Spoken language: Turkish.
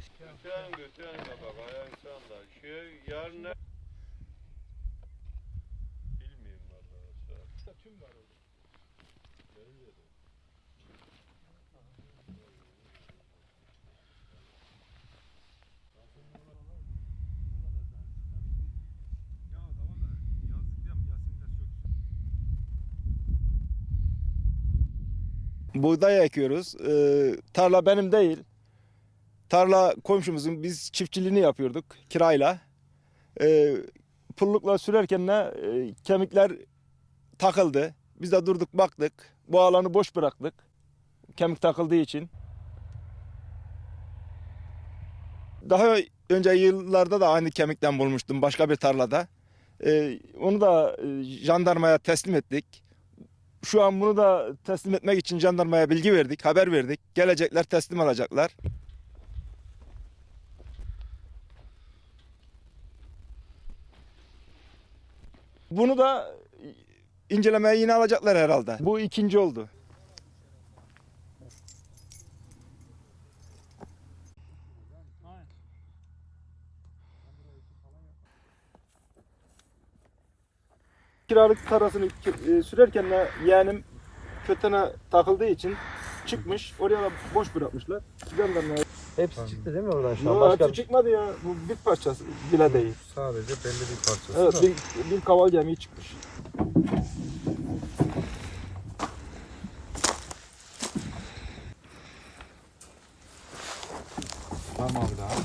Götüren de bak ayağın sağında. Şey yarın ne? Bilmiyorum vallahi. Tüm var orada. Ya tamam da yazlık diyorum Yasin'ler çok buğday ekiyoruz. Ee, tarla benim değil. Tarla komşumuzun biz çiftçiliğini yapıyorduk kirayla. Ee, pullukla sürerken de e, kemikler takıldı. Biz de durduk baktık. Bu alanı boş bıraktık. Kemik takıldığı için. Daha önce yıllarda da aynı kemikten bulmuştum başka bir tarlada. Ee, onu da e, jandarmaya teslim ettik. Şu an bunu da teslim etmek için jandarmaya bilgi verdik, haber verdik. Gelecekler teslim alacaklar. Bunu da incelemeye yine alacaklar herhalde. Bu ikinci oldu. Kiralık tarlasını e, sürerken de yeğenim kötene takıldığı için çıkmış. Oraya da boş bırakmışlar. Jandarmaya Hepsi çıktı değil mi oradan şu an? Yo, Başka hepsi çıkmadı ya. Bu bir parçası bile değil. Sadece belli bir parçası Evet da. bir, bir kaval gemiği çıkmış. Tamam abi daha.